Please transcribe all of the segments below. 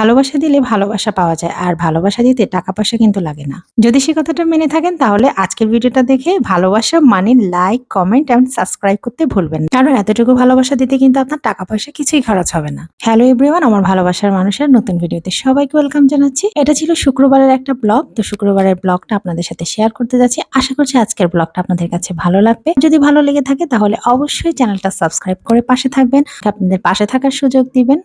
ভালোবাসা দিলে ভালোবাসা পাওয়া যায়, আর ভালোবাসা দিতে টাকা পয়সা কিন্তু লাগে না। যদি সে কথাটা মেনে থাকেন, তাহলে আজকের ভিডিওটা দেখে ভালোবাসা মানে লাইক কমেন্ট এন্ড সাবস্ক্রাইব করতে ভুলবেন কারণ এতটুকু ভালোবাসা দিতে কিন্তু আপনার টাকা পয়সা কিছুই খরচ হবে না। হ্যালো এভরিওয়ান আমার ভালোবাসার মানুষের নতুন ভিডিওতে সবাইকে ওয়েলকাম জানাচ্ছি। এটা ছিল শুক্রবারের একটা ব্লগ তো শুক্রবারের ব্লগটা আপনাদের সাথে শেয়ার করতে যাচ্ছি। আশা করছি আজকের ব্লগটা আপনাদের কাছে ভালো লাগবে। যদি ভালো লেগে থাকে, তাহলে অবশ্যই চ্যানেলটা সাবস্ক্রাইব করে পাশে থাকবেন। আপনাদের পাশে থাকার সুযোগ দিবেন।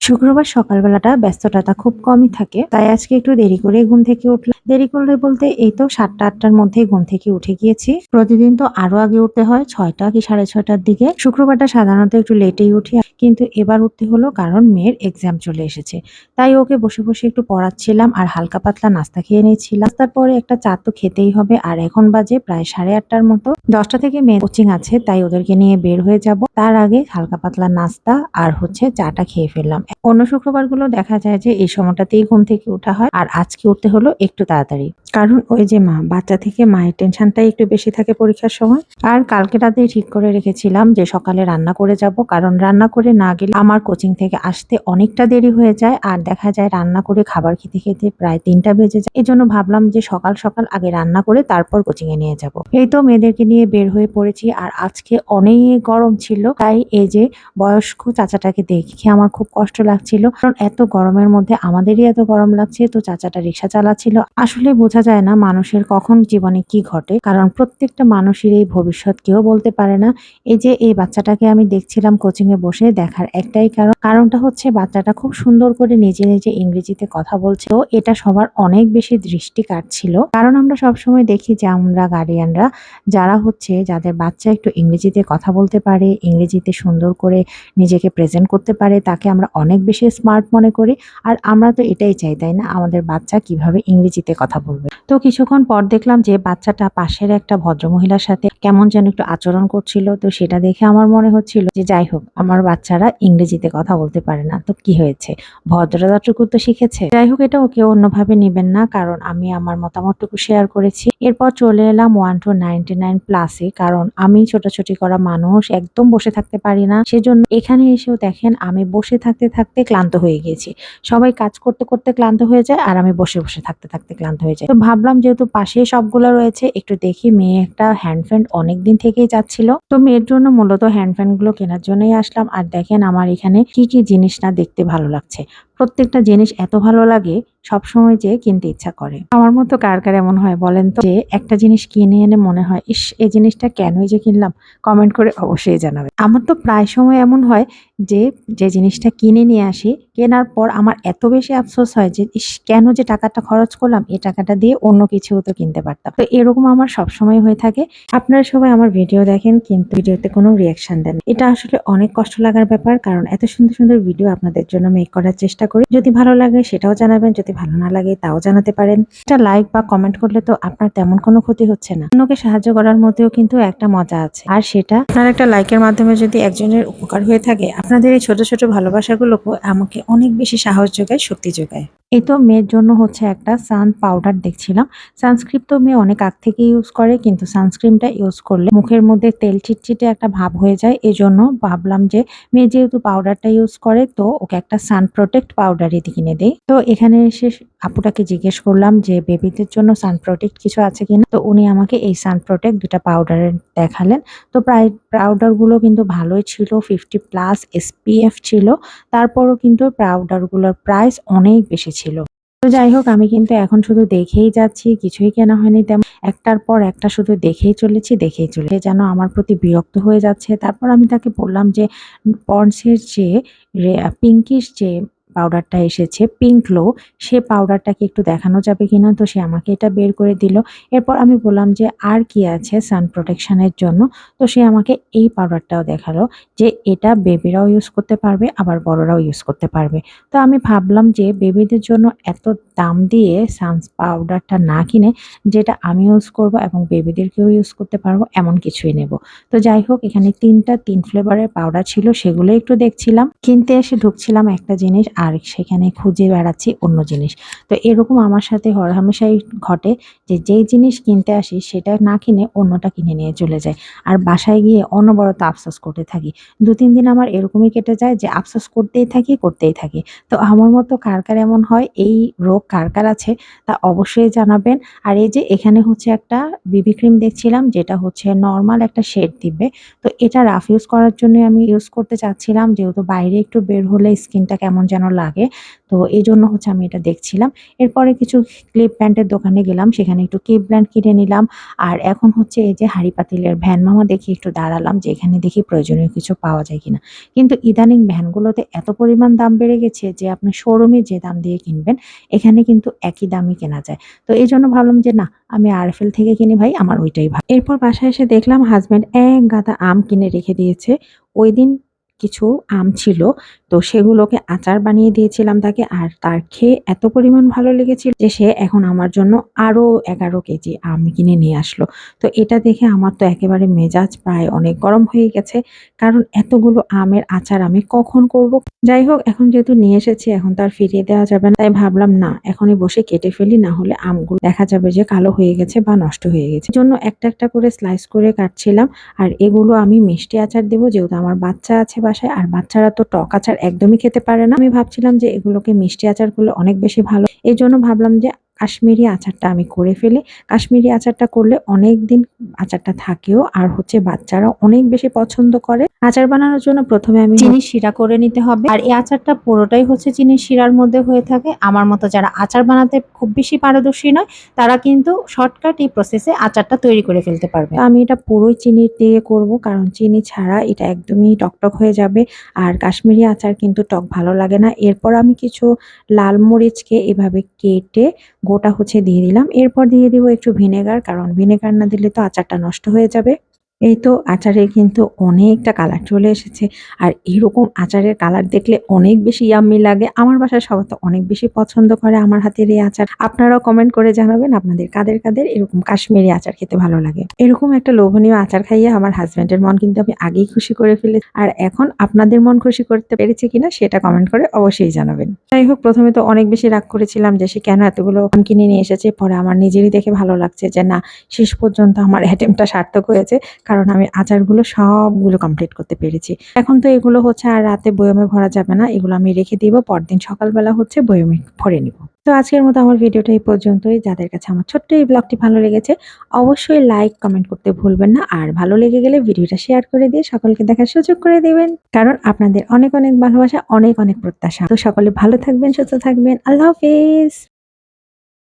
শুক্রবার সকালবেলাটা ব্যস্ততাটা খুব কমই থাকে তাই আজকে একটু দেরি করে ঘুম থেকে উঠলাম। দেরি করলে বলতে এই তো সাতটা আটটার মধ্যেই ঘুম থেকে উঠে গিয়েছি। প্রতিদিন তো আরও আগে উঠতে হয়, ছয়টা কি সাড়ে ছয়টার দিকে। শুক্রবারটা সাধারণত একটু লেটেই উঠি, কিন্তু এবার উঠতে হলো কারণ মেয়ের এক্সাম চলে এসেছে। তাই ওকে বসে বসে একটু পড়াচ্ছিলাম আর হালকা পাতলা নাস্তা খেয়ে নিয়েছিলাম। নাস্তার পরে একটা চা তো খেতেই হবে, আর এখন বাজে প্রায় সাড়ে আটটার মতো। দশটা থেকে মেয়ে কোচিং আছে, তাই ওদেরকে নিয়ে বের হয়ে যাব। তার আগে হালকা পাতলা নাস্তা আর হচ্ছে চাটা খেয়ে ফেললাম। অন্য শুক্রবারগুলো দেখা যায় যে এই সময়টাতেই ঘুম থেকে ওঠা হয় আর আজকে উঠতে হলো একটু তাড়াতাড়ি। কারণ ওই যে মা, বাচ্চা থেকে মায়ের টেনশনটাই একটু বেশি থাকে পরীক্ষার সময়। আর কালকে রাতেই ঠিক করে রেখেছিলাম যে সকালে রান্না করে যাব। কারণ রান্না করে না গেলে আমার কোচিং থেকে আসতে অনেকটা দেরি হয়ে যায়। আর দেখা যায় রান্না করে খাবার খেতে খেতে প্রায় তিনটা বেজে যায়। এই জন্য ভাবলাম যে সকাল সকাল আগে রান্না করে তারপর কোচিং এ নিয়ে যাব। এই তো মেয়েদেরকে নিয়ে বের হয়ে পড়েছি। আর আজকে অনেক গরম ছিল। তাই এই যে বয়স্ক চাচাটাকে দেখে আমার খুব কষ্ট লাগছিল। কারণ এত গরমের মধ্যে আমাদেরই এত গরম লাগছে, তো চাচাটা রিক্সা চালাচ্ছিল। আসলে বোঝা যায় না মানুষের কখন জীবনে কি ঘটে, কারণ প্রত্যেকটা মানুষের এই ভবিষ্যৎ কেউ বলতে পারে না। এই যে এই বাচ্চাটাকে আমি দেখছিলাম কোচিং এ বসে দেখার একটাই কারণ, কারণটা হচ্ছে বাচ্চাটা খুব সুন্দর করে নিজে নিজে ইংরেজিতে কথা বলছে। তো এটা সবার অনেক বেশি দৃষ্টি কাটছিল কারণ আমরা সবসময় দেখি যে আমরা গার্ডিয়ানরা, যারা হচ্ছে যাদের বাচ্চা একটু ইংরেজিতে কথা বলতে পারে, ইংরেজিতে সুন্দর করে নিজেকে প্রেজেন্ট করতে পারে, তাকে আমরা অনেক বেশি স্মার্ট মনে করি। আর আমরা তো এটাই চাই, তাই না? আমাদের বাচ্চা কীভাবে ইংরেজিতে কথা বলবে। তো কিছুক্ষণ পর দেখলাম যে বাচ্চাটা পাশের একটা ভদ্রমহিলার সাথে কেমন যেন একটু আচরণ করছিল। তো সেটা দেখে আমার মনে হচ্ছিল যে যাই হোক, আমার বাচ্চারা ইংরেজিতে কথা বলতে পারে না। তো কি হয়েছে? ভদ্রতাটুকু তো শিখেছে। যাই হোক, এটা কেউ অন্যভাবে নেবেন না, কারণ আমি আমার মতামতটুকু শেয়ার করেছি। এরপর চলে এলাম ওয়ান টু নাইনটি নাইন প্লাসে কারণ আমি ছোটাছুটি করা মানুষ, একদম বসে থাকতে পারি না। সেজন্য এখানে এসেও দেখেন, আমি বসে থাকতে থাকতে ক্লান্ত হয়ে গিয়েছি। সবাই কাজ করতে করতে ক্লান্ত হয়ে যায় আর আমি বসে বসে থাকতে থাকতে ক্লান্ত হয়ে যায় তো ভাবলাম যেহেতু পাশেই সবগুলো রয়েছে, একটু দেখি মেয়ে একটা হ্যান্ড ফ্যান অনেকদিন থেকেই যাচ্ছিল। তো মেয়ের জন্য মূলত হ্যান্ড ফ্যানগুলো কেনার জন্যই আসলাম। আর দেখেন আমার এখানে কি কি জিনিস না দেখতে ভালো লাগছে। প্রত্যেকটা জিনিস এত ভালো লাগে, সবসময় যে কিনতে ইচ্ছা করে। আমার মতো কার কার এমন হয় বলেন তো? যে একটা জিনিস কিনে এনে মনে হয়, ইস, এই জিনিসটা কেনই যে কিনলাম? কমেন্ট করে অবশ্যই জানাবে আমার তো প্রায় সময় এমন হয় যে যে জিনিসটা কিনে নিয়ে আসি কেনার পর আমার এত বেশি আফসোস হয় যে, ইস, কেন যে টাকাটা খরচ করলাম এই টাকাটা দিয়ে অন্য কিছু তো কিনতে পারতাম। তো এরকম আমার সবসময় হয়ে থাকে। আপনারা সবাই আমার ভিডিও দেখেন, কিন্তু ভিডিওতে কোনো রিয়াকশন দেন এটা আসলে অনেক কষ্ট লাগার ব্যাপার, কারণ এত সুন্দর সুন্দর ভিডিও আপনাদের জন্য মেক করার চেষ্টা করি। যদি ভালো লাগে, সেটাও জানাবেন, যদি ভালো না লাগে, তাও জানাতে পারেন। এটা লাইক বা কমেন্ট করলে তো আপনার তেমন কোনো ক্ষতি হচ্ছে না। অন্যকে সাহায্য করার মধ্যেও কিন্তু একটা মজা আছে। আর সেটা আপনার একটা লাইকের মাধ্যমে যদি একজনের উপকার হয়ে থাকে, আপনাদের এই ছোট ছোট ভালোবাসাগুলোকে আমাকে অনেক বেশি সাহস যোগায় শক্তি যোগায়। এই তো মেয়ের জন্য হচ্ছে একটা সান পাউডার দেখছিলাম। সানস্ক্রিন তো মেয়ে অনেক আগ থেকে ইউজ করে, কিন্তু সানস্ক্রিনটা ইউজ করলে মুখের মধ্যে তেল চিটচিটে একটা ভাব হয়ে যায়। এই জন্য ভাবলাম যে মেয়ে যেহেতু পাউডারটা ইউজ করে, তো ওকে একটা সান প্রোটেক্ট পাউডার এদি কিনে দেই। তো এখানে এসে আপুটাকে জিজ্ঞেস করলাম যে, বেবিদের জন্য সান প্রোটেক্ট কিছু আছে কিনা? তো উনি আমাকে এই সান প্রোটেক্ট দুটা পাউডারের দেখালেন। তো প্রায় পাউডারগুলো কিন্তু ভালোই ছিল ফিফটি প্লাস এসপিএফ ছিল। তারপরও কিন্তু পাউডারগুলোর প্রাইস অনেক বেশি ছিল। তো যাই হোক, আমি কিন্তু এখন শুধু দেখেই যাচ্ছি, কিছুই কেনা হয়নি তেমন। একটার পর একটা শুধু দেখেই চলেছি, দেখেই চলে যেন আমার প্রতি বিরক্ত হয়ে যাচ্ছে। তারপর আমি তাকে বললাম যে, পন্সের যে পিঙ্কির যে পাউডারটা এসেছে পিঙ্ক লো সে পাউডারটাকে একটু দেখানো যাবে কিনা? তো সে আমাকে এটা বের করে দিল। এরপর আমি বললাম যে, আর কি আছে সান প্রোটেকশানের জন্য? তো সে আমাকে এই পাউডারটাও দেখাল যে, এটা বেবিরাও ইউজ করতে পারবে, আবার বড়রাও ইউজ করতে পারবে। তো আমি ভাবলাম যে বেবিদের জন্য এত দাম দিয়ে সানস পাউডারটা না কিনে, যেটা আমি ইউজ করব এবং বেবিদেরকেও ইউজ করতে পারব, এমন কিছুই নেব। তো যাই হোক, এখানে তিনটা, তিন ফ্লেভারের পাউডার ছিল, সেগুলো একটু দেখছিলাম। কিনতে এসে ঢুকছিলাম একটা জিনিস আর সেখানে খুঁজে বেড়াচ্ছি অন্য জিনিস। তো এরকম আমার সাথে হরহামেশাই ঘটে যে যেই জিনিস কিনতে আসি সেটা না কিনে অন্যটা কিনে নিয়ে চলে যায় আর বাসায় গিয়ে অনবরত আফসোস করতে থাকি। দু, তিন দিন আমার এরকমই কেটে যায় যে, আফসোস করতেই থাকি করতেই থাকি। তো আমার মতো কার কার এমন হয়, এই রোগ কার কার আছে তা অবশ্যই জানাবেন। আর এই যে, এখানে হচ্ছে একটা বিবি ক্রিম দেখছিলাম, যেটা হচ্ছে নর্মাল একটা শেড দিবে। তো এটা রাফ ইউজ করার জন্য আমি ইউজ করতে চাচ্ছিলাম, যেহেতু বাইরে একটু বের হলে স্কিনটা কেমন যেন লাগে। তো এই জন্য হচ্ছে আমি এটা দেখছিলাম। এরপরে কিছু ক্লিপ প্যান্টের দোকানে গেলাম, সেখানে একটু ক্লিপ প্যান্ট কিনে নিলাম। আর এখন হচ্ছে এই যে হাড়ি পাতিলের ভ্যান মামা দেখি একটু দাঁড়ালাম যে এখানে দেখি প্রয়োজনীয় কিছু পাওয়া যায় কিনা। কিন্তু ইদানিং ভ্যানগুলোতে এত পরিমাণ দাম বেড়ে গেছে যে আপনি শোরুমে যে দাম দিয়ে কিনবেন, এখানে কিন্তু একই দামই কেনা যায়। তো এই জন্য ভাবলাম যে না, আমি আরএফএল থেকে কিনি ভাই, আমার ওইটাই ভালো। এরপর বাসায় এসে দেখলাম হাজব্যান্ড এক গাদা আম কিনে রেখে দিয়েছে। ওই দিন কিছু আম ছিল, তো সেগুলোকে আচার বানিয়ে দিয়েছিলাম তাকে। আর তার খেয়ে এত পরিমাণ ভালো লেগেছিল যে সে এখন আমার জন্য আরও এগারো কেজি আম কিনে নিয়ে আসলো। তো এটা দেখে আমার তো একেবারে মেজাজ প্রায় অনেক গরম হয়ে গেছে, কারণ এতগুলো আমের আচার আমি কখন করব? যাই হোক, এখন যেহেতু নিয়ে এসেছি, এখন তার ফিরিয়ে দেওয়া যাবে না। তাই ভাবলাম, না, এখনই বসে কেটে ফেলি, না হলে আমগুলো দেখা যাবে যে কালো হয়ে গেছে বা নষ্ট হয়ে গেছে। জন্য একটা একটা করে স্লাইস করে কাটছিলাম, আর এগুলো আমি মিষ্টি আচার দেবো, যেহেতু আমার বাচ্চা আছে বাসায়, আর বাচ্চারা তো টক আচার একদমই খেতে পারে না। আমি ভাবছিলাম যে এগুলোকে মিষ্টি আচারগুলো অনেক বেশি ভালো। এই জন্য ভাবলাম যে কাশ্মীরি আচারটা আমি করে ফেলি। কাশ্মীরি আচারটা করলে অনেক দিন আচারটা থাকেও আর হচ্ছে বাচ্চারা অনেক বেশি পছন্দ করে। আচার বানানোর জন্য প্রথমে আমি চিনি শিরা করে নিতে হবে। আর এই আচারটা পুরোটাই হচ্ছে চিনি শিরার মধ্যে হয়ে থাকে। আমার মতো যারা আচার বানাতে খুব বেশি পারদর্শী নয় তারা কিন্তু শর্টকাট এই প্রসেসে আচারটা তৈরি করে ফেলতে পারবে। আমি এটা পুরোই চিনি দিয়ে করব কারণ চিনি ছাড়া এটা একদমই টকটক হয়ে যাবে। আর কাশ্মীরি আচার কিন্তু টক ভালো লাগে না। এরপর আমি কিছু লাল মরিচকে এভাবে কেটে গোটা হচ্ছে দিয়ে দিলাম। এরপর দিয়ে দিব একটু ভিনেগার, কারণ ভিনেগার না দিলে তো আচারটা নষ্ট হয়ে যাবে। এই তো আচারে কিন্তু অনেকটা কালার চলে এসেছে। আর এরকম আচারের কালার দেখলে অনেক বেশি ইয়াম্মি লাগে। আমার বাসায় সবাই তো অনেক বেশি পছন্দ করে আমার হাতের এই আচার। আপনারাও কমেন্ট করে জানাবেন আপনাদের কাদের কাদের এরকম কাশ্মীরি আচার খেতে ভালো লাগে। এরকম একটা লোভনীয় আচার খাইয়ে আমার হাজব্যান্ডের মন কিন্তু আমি আগেই খুশি করে ফেলে আর এখন আপনাদের মন খুশি করতে পেরেছি কিনা সেটা কমেন্ট করে অবশ্যই জানাবেন। যাই হোক, প্রথমে তো অনেক বেশি রাগ করেছিলাম যে সে কেন এতগুলো আম কিনে নিয়ে এসেছে। পরে আমার নিজেরই দেখে ভালো লাগছে যে না, শেষ পর্যন্ত আমার অ্যাটেম্পটা সার্থক হয়েছে। কারণ আমি আচারগুলো সবগুলো কমপ্লিট করতে পেরেছি। এখন তো এগুলো হচ্ছে আর রাতে বয়মে ভরা যাবে না, এগুলো আমি রেখে দিব, পরদিন সকালবেলা হচ্ছে বয়মে ভরে নিব। তো আজকের মতো আমার ভিডিওটা এই পর্যন্তই। যাদের কাছে আমার ছোট্ট এই ব্লগটি ভালো লেগেছে, অবশ্যই লাইক কমেন্ট করতে ভুলবেন না। আর ভালো লেগে গেলে ভিডিওটা শেয়ার করে দিয়ে সকলকে দেখার সুযোগ করে দিবেন। কারণ আপনাদের অনেক অনেক ভালোবাসা, অনেক অনেক প্রত্যাশা। তো সকলে ভালো থাকবেন, সুস্থ থাকবেন। আল্লাহ হাফিজ।